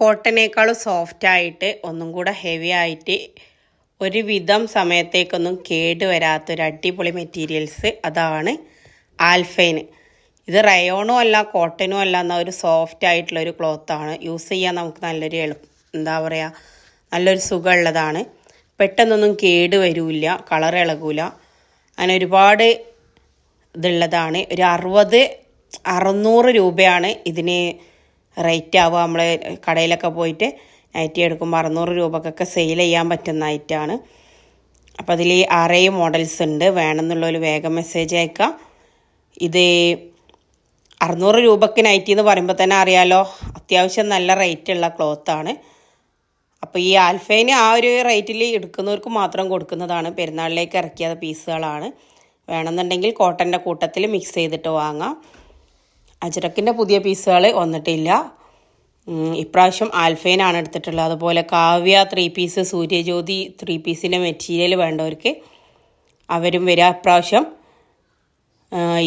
കോട്ടനേക്കാളും soft ആയിട്ട് ഒന്നും കൂടെ ഹെവി ആയിട്ട് ഒരുവിധം സമയത്തേക്കൊന്നും കേട് വരാത്തൊരു അടിപൊളി മെറ്റീരിയൽസ് അതാണ് ആൽഫൈന്. ഇത് റയോണും അല്ല കോട്ടനും അല്ല എന്ന ഒരു സോഫ്റ്റ് ആയിട്ടുള്ള ഒരു ക്ലോത്താണ് യൂസ് ചെയ്യാൻ നമുക്ക് നല്ലൊരു എളുപ്പം എന്താ പറയുക നല്ലൊരു സുഖമുള്ളതാണ്. പെട്ടെന്നൊന്നും കേട് വരില്ല കളർ ഇളകൂല. അങ്ങനെ ഒരുപാട് ഇതുള്ളതാണ്. ഒരു അറുപത് അറുന്നൂറ് രൂപയാണ് ഇതിന് റേറ്റ് ആവുക. നമ്മൾ കടയിലൊക്കെ പോയിട്ട് നൈറ്റി എടുക്കുമ്പോൾ അറുന്നൂറ് രൂപക്കൊക്കെ സെയിൽ ചെയ്യാൻ പറ്റുന്ന ഐറ്റാണ് അപ്പോൾ അതിൽ ആറേ മോഡൽസ് ഉണ്ട്. വേണമെന്നുള്ളൊരു വേഗം മെസ്സേജ് അയക്കാം. ഇത് അറുന്നൂറ് രൂപക്ക് നൈറ്റി എന്ന് പറയുമ്പോൾ തന്നെ അറിയാലോ അത്യാവശ്യം നല്ല റേറ്റ് ഉള്ള ക്ലോത്താണ് അപ്പോൾ ഈ ആൽഫൈന് ആ ഒരു റേറ്റിൽ എടുക്കുന്നവർക്ക് മാത്രം കൊടുക്കുന്നതാണ്. പെരുന്നാളിലേക്ക് ഇറക്കിയ പീസുകളാണ് വേണമെന്നുണ്ടെങ്കിൽ കോട്ടന്റെ കൂട്ടത്തിൽ മിക്സ് ചെയ്തിട്ട് വാങ്ങാം. അജരക്കിന്റെ പുതിയ പീസുകൾ വന്നിട്ടില്ല. ഇപ്രാവശ്യം ആൽഫൈനാണ് എടുത്തിട്ടുള്ളത്. അതുപോലെ Kavya three piece Suryajyothi three പീസിന്റെ മെറ്റീരിയൽ വേണ്ടവർക്ക് അവരും വരിക ഇപ്രാവശ്യം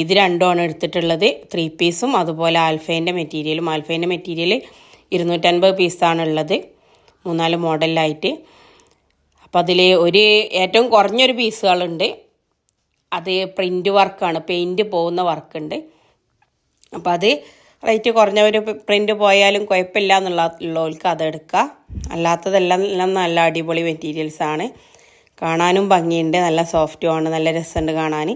ഇത് രണ്ടുമാണ് എടുത്തിട്ടുള്ളത്. ത്രീ പീസും അതുപോലെ ആൽഫൈന്റെ മെറ്റീരിയലും ആൽഫൈന്റെ മെറ്റീരിയൽ ഇരുന്നൂറ്റൻപത് പീസാണ് ഉള്ളത്. മൂന്നാൽ മോഡലിലായിട്ട്. അപ്പോൾ അതിൽ ഒരു ഏറ്റവും കുറഞ്ഞൊരു പീസുകളുണ്ട് അത് പ്രിന്റ് വർക്കാണ് പെയിന്റ് പോകുന്ന വർക്കുണ്ട് അപ്പോൾ അത് റേറ്റ് കുറഞ്ഞവർ പ്രിന്റ് പോയാലും കുഴപ്പമില്ല എന്നുള്ള ഉള്ളവർക്ക് അതെടുക്കുക അല്ലാത്തതെല്ലാം എല്ലാം നല്ല അടിപൊളി മെറ്റീരിയൽസാണ് കാണാനും ഭംഗിയുണ്ട്. നല്ല സോഫ്റ്റുമാണ് നല്ല രസമുണ്ട് കാണാൻ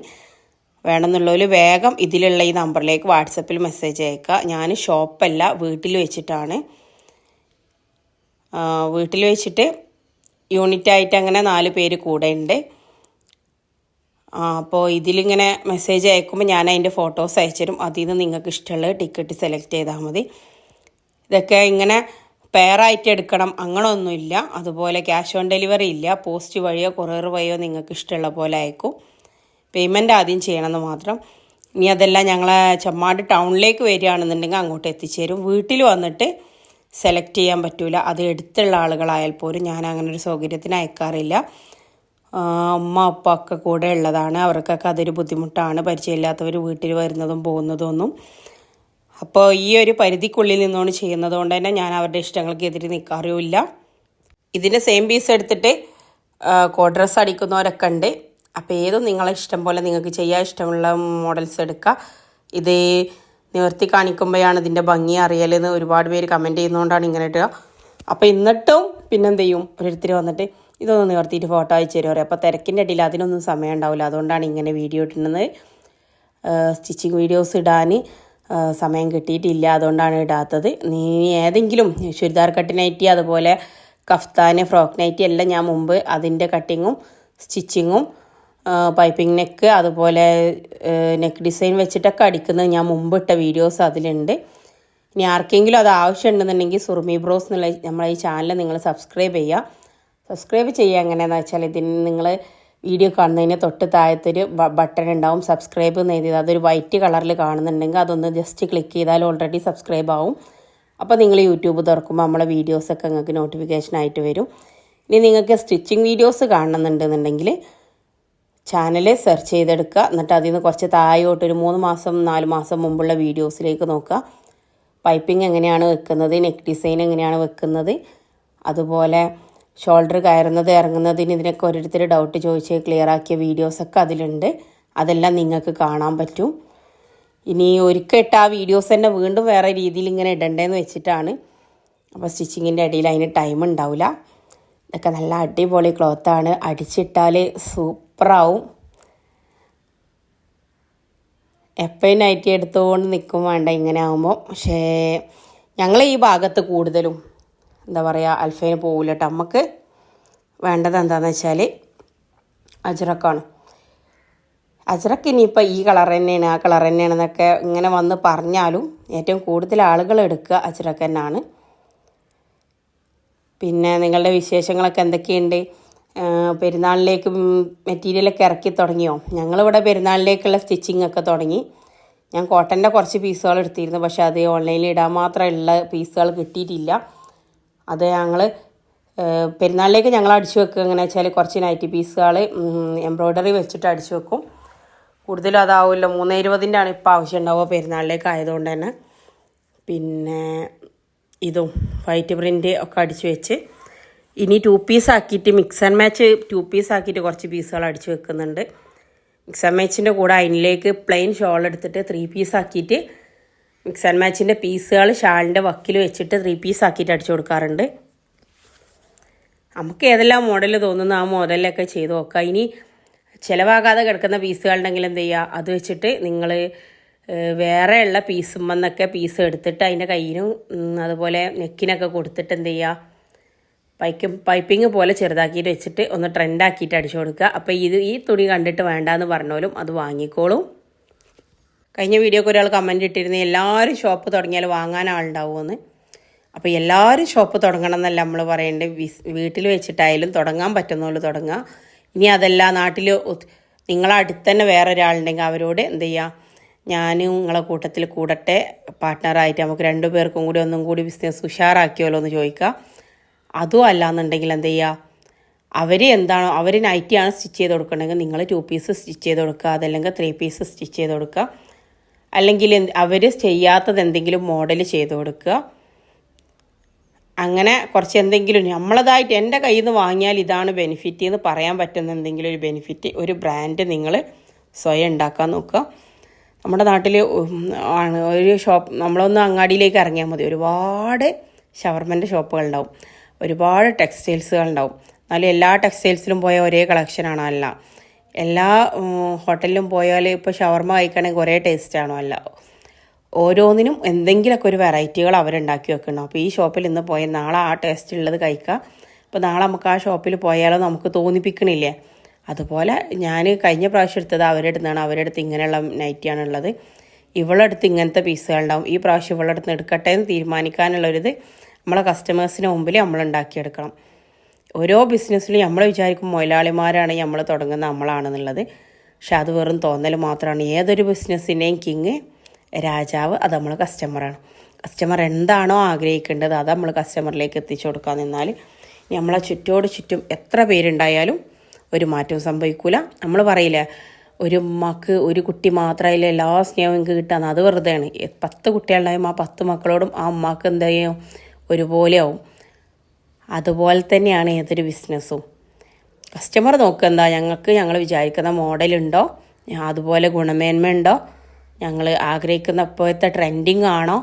വേണമെന്നുള്ളവർ വേഗം ഇതിലുള്ള ഈ നമ്പറിലേക്ക് വാട്സപ്പിൽ മെസ്സേജ് അയക്കുക ഞാൻ ഷോപ്പല്ല വീട്ടിൽ വെച്ചിട്ടാണ്. വീട്ടിൽ വെച്ചിട്ട് യൂണിറ്റായിട്ട് അങ്ങനെ നാല് പേര് കൂടെ ഉണ്ട്. അപ്പോൾ ഇതിലിങ്ങനെ മെസ്സേജ് അയക്കുമ്പോൾ ഞാൻ അതിന്റെ ഫോട്ടോസ് അയച്ചുതരും. അതിൽ നിന്ന് നിങ്ങൾക്ക് ഇഷ്ടമുള്ള ടിക്കറ്റ് സെലക്ട് ചെയ്താൽ മതി. ഇതൊക്കെ ഇങ്ങനെ പെയറായിട്ട് എടുക്കണം. അങ്ങനെയൊന്നുമില്ല അതുപോലെ ക്യാഷ് ഓൺ ഡെലിവറി ഇല്ല. പോസ്റ്റ് വഴിയോ കൊറിയർ വഴിയോ നിങ്ങൾക്ക് ഇഷ്ടമുള്ള പോലെ അയക്കും. പേയ്മെന്റ് ആദ്യം ചെയ്യണമെന്ന് മാത്രം. ഇനി അതെല്ലാം ഞങ്ങളെ ചമ്മാട് ടൗണിലേക്ക് വരികയാണെന്നുണ്ടെങ്കിൽ അങ്ങോട്ട് എത്തിച്ചേരും. വീട്ടിൽ വന്നിട്ട് സെലക്ട് ചെയ്യാൻ പറ്റൂല. അത് എടുത്തുള്ള ആളുകളായാൽ പോലും ഞാൻ അങ്ങനെ ഒരു സൗകര്യത്തിന് അയക്കാറില്ല. ആ, അപ്പ ഒക്കെ കൂടെ ഉള്ളതാണ്. അവർക്കൊക്കെ അതൊരു ബുദ്ധിമുട്ടാണ്. പരിചയമില്ലാത്തവർ വീട്ടിൽ വരുന്നതും പോകുന്നതും ഒന്നും. അപ്പോൾ ഈ ഒരു പരിധിക്കുള്ളിൽ നിന്നുകൊണ്ട് ചെയ്യുന്നത് കൊണ്ട് തന്നെ ഞാൻ അവരുടെ ഇഷ്ടങ്ങൾക്ക് എതിരെ നിൽക്കാറുമില്ല ഇതിന്റെ സെയിം പീസ് എടുത്തിട്ട് കോഡ്രസ് അടിക്കുന്നവരൊക്കെ ഉണ്ട്. അപ്പോൾ ഏതും നിങ്ങളെ ഇഷ്ടം പോലെ നിങ്ങൾക്ക് ചെയ്യാൻ ഇഷ്ടമുള്ള മോഡൽസ് എടുക്കുക. ഇത് നിവർത്തി കാണിക്കുമ്പോഴാണ് ഇതിന്റെ ഭംഗി അറിയലെന്ന് ഒരുപാട് പേര് കമന്റ് ചെയ്യുന്നതുകൊണ്ടാണ് ഇങ്ങനെ ഇടുക. അപ്പോൾ എന്നിട്ടും പിന്നെന്ത് ചെയ്യും? ഓരോരുത്തർ വന്നിട്ട് ഇതൊന്ന് നിവർത്തിയിട്ട് ഫോട്ടോ അയച്ചു തരുമോ അപ്പോൾ തിരക്കിന്റെ ഇടയിൽ അതിനൊന്നും സമയം ഉണ്ടാവില്ല. അതുകൊണ്ടാണ് ഇങ്ങനെ വീഡിയോ ഇടുന്നത്. സ്റ്റിച്ചിങ് വീഡിയോസ് ഇടാൻ സമയം കിട്ടിയിട്ടില്ല. അതുകൊണ്ടാണ് ഇടാത്തത്. നീ ഏതെങ്കിലും ചുരിദാർ കട്ട് നൈറ്റി അതുപോലെ കഫ്താന് ഫ്രോക്ക് നൈറ്റി എല്ലാം ഞാൻ മുമ്പ് അതിന്റെ കട്ടിങ്ങും സ്റ്റിച്ചിങ്ങും പൈപ്പിംഗ് നെക്ക് അതുപോലെ നെക്ക് ഡിസൈൻ വെച്ചിട്ടൊക്കെ അടിക്കുന്നത് ഞാൻ മുമ്പ് ഇട്ട വീഡിയോസ് അതിലുണ്ട്. ഇനി ആർക്കെങ്കിലും അത് ആവശ്യമുണ്ടെന്നുണ്ടെങ്കിൽ സുർമി ബ്രോസ് എന്നുള്ള നമ്മളെ ഈ ചാനൽ നിങ്ങൾ സബ്സ്ക്രൈബ് ചെയ്യുക. സബ്സ്ക്രൈബ് ചെയ്യുക എങ്ങനെയാണെന്ന് വെച്ചാൽ ഇതിന് നിങ്ങൾ വീഡിയോ കാണുന്നതിന് തൊട്ട് താഴത്തൊരു ബട്ടൺ ഉണ്ടാവും. സബ്സ്ക്രൈബ് എന്ന് എഴുതിയത്. അതൊരു വൈറ്റ് കളറിൽ കാണുന്നുണ്ടെങ്കിൽ അതൊന്ന് ജസ്റ്റ് ക്ലിക്ക് ചെയ്താൽ ഓൾറെഡി സബ്സ്ക്രൈബ് ആവും. അപ്പോൾ നിങ്ങൾ യൂട്യൂബ് തുറക്കുമ്പോൾ നമ്മളെ വീഡിയോസൊക്കെ നിങ്ങൾക്ക് നോട്ടിഫിക്കേഷൻ ആയിട്ട് വരും. ഇനി നിങ്ങൾക്ക് സ്റ്റിച്ചിങ് വീഡിയോസ് കാണണമെന്നുണ്ടെന്നുണ്ടെങ്കിൽ ചാനൽ സെർച്ച് ചെയ്തെടുക്കുക. എന്നിട്ട് അതിൽ നിന്ന് കുറച്ച് താഴോട്ട് ഒരു മൂന്ന് മാസം നാല് മാസം മുമ്പുള്ള വീഡിയോസിലേക്ക് നോക്കുക. പൈപ്പിംഗ് എങ്ങനെയാണ് വെക്കുന്നത്? നെക്ക് ഡിസൈൻ എങ്ങനെയാണ് വെക്കുന്നത്? അതുപോലെ ഷോൾഡർ കയറുന്നത് ഇറങ്ങുന്നതിന് ഇതിനൊക്കെ ഓരോരുത്തർ ഡൗട്ട് ചോദിച്ച് ക്ലിയർ ആക്കിയ വീഡിയോസൊക്കെ അതിലുണ്ട്. അതെല്ലാം നിങ്ങൾക്ക് കാണാൻ പറ്റും. ഇനി ഒരിക്കൽ ഇട്ട ആ വീഡിയോസ് തന്നെ വീണ്ടും വേറെ രീതിയിൽ ഇങ്ങനെ ഇടണ്ടേന്ന് വെച്ചിട്ടാണ്. അപ്പോൾ സ്റ്റിച്ചിങ്ങിന്റെ ഇടയിൽ അതിന് ടൈം ഉണ്ടാവില്ല ഇതൊക്കെ നല്ല അടിപൊളി ക്ലോത്താണ് അടിച്ചിട്ടാൽ സൂപ്പറാവും എപ്പോഴും നൈറ്റി എടുത്തുകൊണ്ട് നിൽക്കും വേണ്ട ഇങ്ങനെ ആകുമ്പോൾ പക്ഷേ ഞങ്ങൾ ഈ ഭാഗത്ത് കൂടുതലും എന്താ പറയുക അൽഫൈന് പോകില്ല കേട്ടോ നമുക്ക് വേണ്ടത് എന്താണെന്ന് വെച്ചാൽ അജ്രക്കാണ്. അജ്രക്ക് ഇനിയിപ്പോൾ ഈ കളർ തന്നെയാണ് ആ കളർ തന്നെയാണെന്നൊക്കെ ഇങ്ങനെ വന്ന് പറഞ്ഞാലും ഏറ്റവും കൂടുതൽ ആളുകൾ എടുക്കുക അജ്രക്ക് തന്നെയാണ്. പിന്നെ നിങ്ങളുടെ വിശേഷങ്ങളൊക്കെ എന്തൊക്കെയുണ്ട്? പെരുന്നാളിലേക്ക് മെറ്റീരിയലൊക്കെ ഇറക്കി തുടങ്ങിയോ? ഞങ്ങളിവിടെ പെരുന്നാളിലേക്കുള്ള സ്റ്റിച്ചിങ് ഒക്കെ തുടങ്ങി. ഞാൻ കോട്ടന്റെ കുറച്ച് പീസുകൾ എടുത്തിരുന്നു പക്ഷേ അത് ഓൺലൈനിൽ ഇടാൻ മാത്രമുള്ള പീസുകൾ കിട്ടിയിട്ടില്ല. അത് ഞങ്ങൾ പെരുന്നാളിലേക്ക് ഞങ്ങൾ അടിച്ചു വെക്കുക എങ്ങനെ വെച്ചാൽ കുറച്ച് നൈറ്റി പീസുകൾ എംബ്രോയ്ഡറി വെച്ചിട്ട് അടിച്ചു വെക്കും. കൂടുതലും അതാവുമല്ലോ മൂന്ന് ഇരുപതിന്റെ ആണ് ഇപ്പോൾ ആവശ്യം ഉണ്ടാവുക പെരുന്നാളിലേക്ക് ആയതുകൊണ്ട് തന്നെ. പിന്നെ ഇതും വൈറ്റ് പ്രിന്റ് ഒക്കെ അടിച്ചു വെച്ച് ഇനി ടു പീസ് ആക്കിയിട്ട് mix and match two piece ആക്കിയിട്ട് കുറച്ച് പീസുകൾ അടിച്ചു വെക്കുന്നുണ്ട്. മിക്സ് ആൻഡ് മാച്ചിന്റെ കൂടെ അതിലേക്ക് പ്ലെയിൻ ഷോൾ എടുത്തിട്ട് ത്രീ പീസ് ആക്കിയിട്ട് മിക്സ് ആൻഡ് മാച്ചിന്റെ പീസുകൾ ഷാളിന്റെ വക്കിൽ വെച്ചിട്ട് ത്രീ പീസ് ആക്കിയിട്ട് അടിച്ചു കൊടുക്കാറുണ്ട്. നമുക്ക് ഏതെല്ലാം മോഡൽ തോന്നുന്നു ആ മോഡലൊക്കെ ചെയ്ത് നോക്കുക ഇനി ചിലവാകാതെ കിടക്കുന്ന പീസുകളുണ്ടെങ്കിൽ എന്ത് ചെയ്യുക അത് വെച്ചിട്ട് നിങ്ങൾ വേറെ ഉള്ള പീസുമെന്നൊക്കെ പീസ് എടുത്തിട്ട് അതിന്റെ കയ്യിനും അതുപോലെ നെക്കിനൊക്കെ കൊടുത്തിട്ട് എന്ത് ചെയ്യുക പൈക്കും പൈപ്പിംഗ് പോലെ ചെറുതാക്കിയിട്ട് വെച്ചിട്ട് ഒന്ന് ട്രെൻഡാക്കിയിട്ട് അടിച്ചു കൊടുക്കുക. അപ്പോൾ ഇത് ഈ തുണി കണ്ടിട്ട് വേണ്ടാന്ന് പറഞ്ഞോലും അത് വാങ്ങിക്കോളും. കഴിഞ്ഞ വീഡിയോക്ക് ഒരാൾ കമന്റ് ഇട്ടിരുന്നു എല്ലാവരും ഷോപ്പ് തുടങ്ങിയാൽ വാങ്ങാൻ ആളുണ്ടാവുമെന്ന്. അപ്പോൾ എല്ലാവരും ഷോപ്പ് തുടങ്ങണം എന്നല്ല നമ്മൾ പറയേണ്ടത്. വീട്ടിൽ വെച്ചിട്ടായാലും തുടങ്ങാൻ പറ്റുന്ന പോലെ തുടങ്ങുക ഇനി അതല്ല നാട്ടിൽ നിങ്ങളടുത്ത് നിങ്ങളെ തന്നെ വേറെ ഒരാളുണ്ടെങ്കിൽ അവരോട് എന്ത് ചെയ്യുക ഞാനും നിങ്ങളെ കൂട്ടത്തിൽ കൂടട്ടെ പാർട്ട്ണറായിട്ട് നമുക്ക് രണ്ടു പേർക്കും കൂടി ഒന്നും കൂടി ബിസിനസ് ഉഷാറാക്കിയല്ലോ എന്ന് ചോദിക്കുക. അതും അല്ലാന്നുണ്ടെങ്കിൽ എന്ത് ചെയ്യുക അവർ എന്താണോ അവർ നൈറ്റിയാണ് സ്റ്റിച്ച് ചെയ്ത് കൊടുക്കണമെങ്കിൽ നിങ്ങൾ ടു പീസ് സ്റ്റിച്ച് ചെയ്ത് കൊടുക്കുക അതല്ലെങ്കിൽ ത്രീ പീസ് സ്റ്റിച്ച് ചെയ്ത് കൊടുക്കുക. അല്ലെങ്കിൽ അവർ ചെയ്യാത്തത് എന്തെങ്കിലും മോഡൽ ചെയ്ത് കൊടുക്കുക. അങ്ങനെ കുറച്ച് എന്തെങ്കിലും നമ്മളതായിട്ട് എന്റെ കയ്യിൽ നിന്ന് വാങ്ങിയാൽ ഇതാണ് ബെനിഫിറ്റ് എന്ന് പറയാൻ പറ്റുന്ന എന്തെങ്കിലും ഒരു ബെനിഫിറ്റ് ഒരു ബ്രാൻഡ് നിങ്ങൾ സ്വയം ഉണ്ടാക്കാൻ നോക്കുക. നമ്മുടെ നാട്ടിൽ ആണ് ഒരു ഷോപ്പ് നമ്മളൊന്ന് അങ്ങാടിയിലേക്ക് ഇറങ്ങിയാൽ മതി. ഒരുപാട് ഷവർമന്റെ ഷോപ്പുകളുണ്ടാവും. ഒരുപാട് ടെക്സ്റ്റൈൽസുകൾ ഉണ്ടാവും എന്നാലും എല്ലാ ടെക്സ്റ്റൈൽസിലും പോയ ഒരേ കളക്ഷനാണ് അല്ല. എല്ലാ ഹോട്ടലിലും പോയാൽ ഇപ്പോൾ ഷവർമ കഴിക്കണമെങ്കിൽ ഒരേ ടേസ്റ്റാണോ അല്ല. ഓരോന്നിനും എന്തെങ്കിലുമൊക്കെ ഒരു വെറൈറ്റികൾ അവരുണ്ടാക്കി വെക്കണം. അപ്പോൾ ഈ ഷോപ്പിൽ ഇന്ന് പോയാൽ നാളെ ആ ടേസ്റ്റ് ഉള്ളത് കഴിക്കാം. അപ്പോൾ നാളെ നമുക്ക് ആ ഷോപ്പിൽ പോയാലോ നമുക്ക് തോന്നിപ്പിക്കണില്ലേ. അതുപോലെ ഞാൻ കഴിഞ്ഞ പ്രാവശ്യം എടുത്തത് അവരുടെ അടുത്താണ് അവരുടെ അടുത്ത് ഇങ്ങനെയുള്ള നൈറ്റിയാണ് ഉള്ളത്. ഇവളുടെ അടുത്ത് ഇങ്ങനത്തെ പീസുകളുണ്ടാവും ഈ പ്രാവശ്യം ഇവളുടെ അടുത്ത് എടുക്കട്ടെ എന്ന് തീരുമാനിക്കാനുള്ളൊരിത് നമ്മളെ കസ്റ്റമേഴ്സിന് മുമ്പിൽ നമ്മൾ ഉണ്ടാക്കിയെടുക്കണം. ഓരോ ബിസിനസ്സിലും നമ്മൾ വിചാരിക്കും മുതലാളിമാരാണ് നമ്മൾ തുടങ്ങുന്ന നമ്മളാണെന്നുള്ളത്. പക്ഷെ അത് വെറും തോന്നൽ മാത്രമാണ്. ഏതൊരു ബിസിനസ്സിന്റെയും കിങ് രാജാവ് അത് നമ്മൾ കസ്റ്റമറാണ്. കസ്റ്റമർ എന്താണോ ആഗ്രഹിക്കേണ്ടത് അത് നമ്മൾ കസ്റ്റമറിലേക്ക് എത്തിച്ചു കൊടുക്കാൻ നിന്നാൽ നമ്മളെ ചുറ്റോട് ചുറ്റും എത്ര പേരുണ്ടായാലും ഒരു മാറ്റവും സംഭവിക്കൂല. നമ്മൾ പറയില്ല ഒരു ഉമ്മക്ക് ഒരു കുട്ടി മാത്രമല്ല എല്ലാ സ്നേഹവും എനിക്ക് കിട്ടാന്ന്. അത് വെറുതെയാണ്. പത്ത് കുട്ടികളുണ്ടായും ആ പത്ത് മക്കളോടും ആ ഉമ്മാക്ക് എന്ത് ചെയ്യും? ഒരുപോലെ ആവും അതുപോലെ തന്നെയാണ് ഏതൊരു ബിസിനസ്സും. കസ്റ്റമർ നോക്കുക എന്താ ഞങ്ങൾക്ക് ഞങ്ങൾ വിചാരിക്കുന്ന മോഡലുണ്ടോ അതുപോലെ ഗുണമേന്മ ഉണ്ടോ? ഞങ്ങൾ ആഗ്രഹിക്കുന്ന ഇപ്പോഴത്തെ ട്രെൻഡിങ് ആണോ?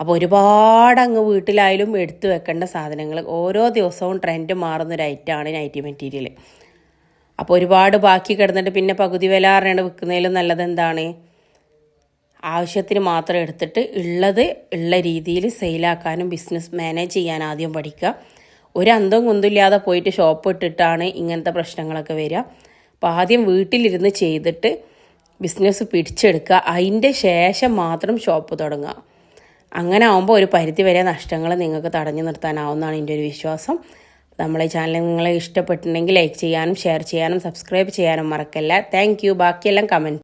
അപ്പോൾ ഒരുപാട് അങ്ങ് വീട്ടിലായാലും എടുത്തു വെക്കേണ്ട സാധനങ്ങൾ ഓരോ ദിവസവും ട്രെൻഡ് മാറുന്ന ഒരു ഐറ്റമാണ് നൈറ്റി മെറ്റീരിയൽ അപ്പോൾ ഒരുപാട് ബാക്കി കിടന്നിട്ട് പിന്നെ പകുതി വില അറിയാണ്ട് വിൽക്കുന്നതിലും നല്ലത് എന്താണ്? ആവശ്യത്തിന് മാത്രം എടുത്തിട്ട് ഉള്ളത് ഉള്ള രീതിയിൽ സെയിലാക്കാനും ബിസിനസ് മാനേജ് ചെയ്യാൻ ആദ്യം പഠിക്കുക. ഒരു അന്തം കുന്തില്ലാതെ പോയിട്ട് ഷോപ്പ് ഇട്ടിട്ടാണ് ഇങ്ങനത്തെ പ്രശ്നങ്ങളൊക്കെ വരിക. അപ്പോൾ ആദ്യം വീട്ടിലിരുന്ന് ചെയ്തിട്ട് ബിസിനസ് പിടിച്ചെടുക്കുക. അതിന്റെ ശേഷം മാത്രം ഷോപ്പ് തുടങ്ങുക. അങ്ങനെ ആകുമ്പോൾ ഒരു പരിധി വരെ നഷ്ടങ്ങൾ നിങ്ങൾക്ക് തടഞ്ഞു നിർത്താനാവുന്നതാണ് എന്റെ ഒരു വിശ്വാസം. നമ്മളെ ചാനൽ നിങ്ങളെ ഇഷ്ടപ്പെട്ടിട്ടുണ്ടെങ്കിൽ ലൈക്ക് ചെയ്യാനും ഷെയർ ചെയ്യാനും സബ്സ്ക്രൈബ് ചെയ്യാനും മറക്കല്ല. താങ്ക് യു ബാക്കിയെല്ലാം കമന്റ്